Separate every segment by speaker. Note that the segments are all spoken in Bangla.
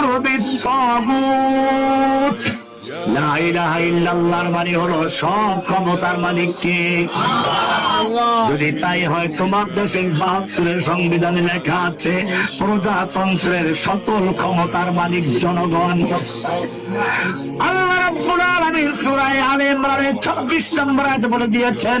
Speaker 1: يكفر بالطاغوت লা ইলাহা ইল্লাল্লাহর মানে হলো সব ক্ষমতার মালিককে যদি তাই হয় তোমার দেশের বাহাত্তরের সংবিধানে লেখা আছে প্রজাতন্ত্রের সকল ক্ষমতার মালিক জনগণ আল্লাহ রাব্বুল আলামিন সূরা আলে ইমরানের 26 নম্বর আয়াতে বলে দিয়েছেন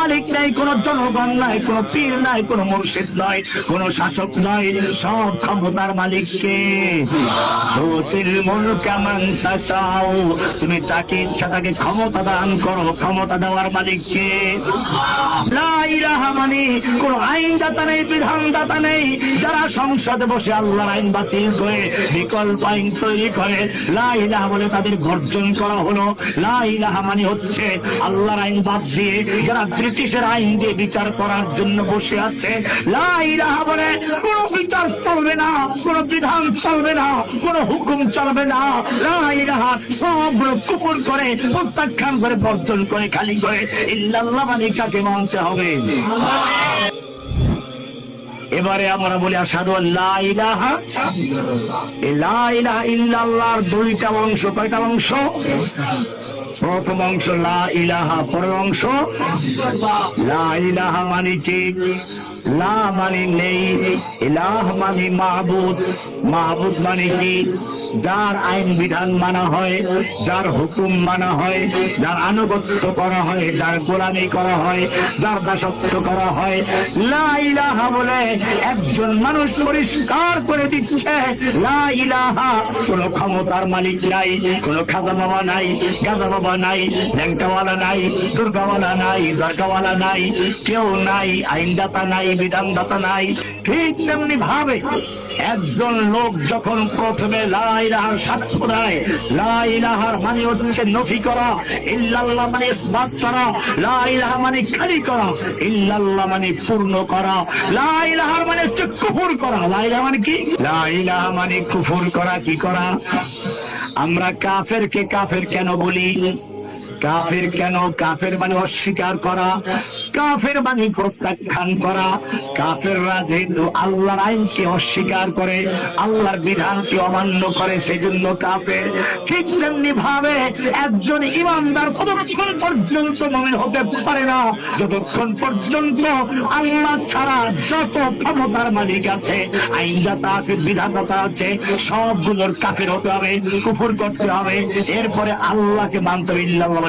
Speaker 1: মালিক নাই, কোন জনগণ নাই, কোন পীর নাই, কোন মুর্শিদ নয় কোন শাসক নয় সব ক্ষমতার মালিক কে তুতিল মুলকা তাশাও তুমি যাকে ইচ্ছা তাকে ক্ষমতা দান করো, ক্ষমতা দেওয়ার মালিক কে লা ইলাহা মানে কোন আইনদাতা নেই, বিধানদাতা নেই, যারা সংসদে বসে আল্লাহর আইন বাতিল করে, বিকল্প আইন তৈরি করে, লা ইলাহা বলে তাদের গর্জন করা হলো। লা ইলাহা মানে হচ্ছে আল্লাহর আইন বাদ দিয়ে যারা ব্রিটিশের আইন দিয়ে বিচার করার জন্য বসে আছে। বলে, কোন বিচার চলবে না, কোন বিধান চলবে না, কোন হুকুম চলবে না। লা সব সবগুলো করে, প্রত্যাখ্যান করে, বর্জন করে, খালি করে। ইল্লাল্লাহ মানে মানতে হবে। এবারে আমরা বলি আসাদু আল্লাহ ইলাহা ইলাহা দুইটা অংশ, কয়টা অংশ? প্রথম অংশ লা ইলাহা, পরের অংশ লা ইলাহা মানে কি? লা মানে নেই, ইলাহ মানে মাহবুদ মাহবুদ মানে কি? যার আইন বিধান মানা হয়, যার হুকুম মানা হয়, যার আনুগত্য করা হয়, যার গোলামি করা হয়, যার দাসত্ব করা হয়, লা বলে একজন মানুষ পরিষ্কার করে দিচ্ছে। লা ইলাহা, কোন ক্ষমতার মালিক নাই, কোন খাজা বাবা নাই গাজা বাবা নাই ল্যাংটাওয়ালা নাই, দুর্গাওয়ালা নাই, দরগাওয়ালা নাই, কেউ নাই, আইনদাতা নাই, বিধানদাতা নাই, ঠিক তেমনি ভাবে একজন লোক যখন প্রথমে লা ইলাহার সাক্ষ্য দেয়, লা ইলাহার মানে হচ্ছে নফি করা, ইল্লাল্লাহ মানে ইসবাত করা, লা ইলাহা মানে খালি করা, ইল্লাল্লাহ মানে পূর্ণ করা, লা ইলাহার মানে হচ্ছে কুফর করা, লা ইলাহা মানে কি? লা ইলাহা মানে কুফর করা, কি করা? আমরা কাফেরকে কাফের কেন বলি? কাফের কেন? কাফের মানে অস্বীকার করা। কাফের মানে প্রত্যাখ্যান করা। কাফেররা যেহেতু আল্লাহর আইনকে অস্বীকার করে, আল্লাহর বিধানকে অমান্য করে, সেজন্য কাফের। ঠিক তেমনি ভাবে একজন ইমানদার কতক্ষণ পর্যন্ত মমিন হতে পারে না, যতক্ষণ পর্যন্ত আল্লাহ ছাড়া যত ক্ষমতার মালিক আছে, আইনদাতা আছে, বিধানদাতা আছে, সবগুলোর কাফের হতে হবে, কুফর করতে হবে। এরপরে আল্লাহকে মানতে হবে, ইল্লাল্লাহ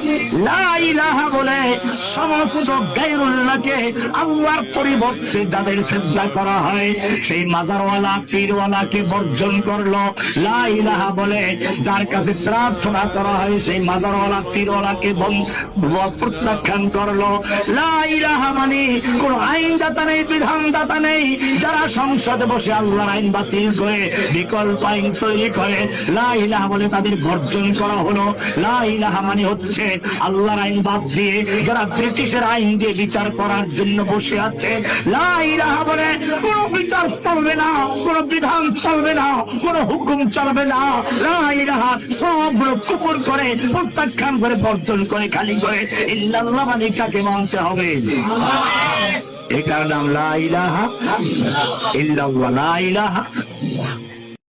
Speaker 1: প্রত্যাখ্যান করল। মানে কোন আইনদাতা নেই, বিধানদাতা নেই, যারা সংসদে বসে আল্লাহর আইন বাতিল করে, বিকল্প আইন তৈরি করে। লা বলে তাদের বর্জন করা হলো। লা ইলাহা মানে হচ্ছে আল্লাহর আইন বাদ দিয়ে যারা ব্রিটিশের আইন দিয়ে বিচার করার জন্য বসে আছে বলে, কোন বিচার চলবে না, কোন বিধান চলবে না, কোন হুকুম চলবে না। মানে এটার নাম লা ইলাহা। ইল্লাল্লাহ, লা ইলাহা।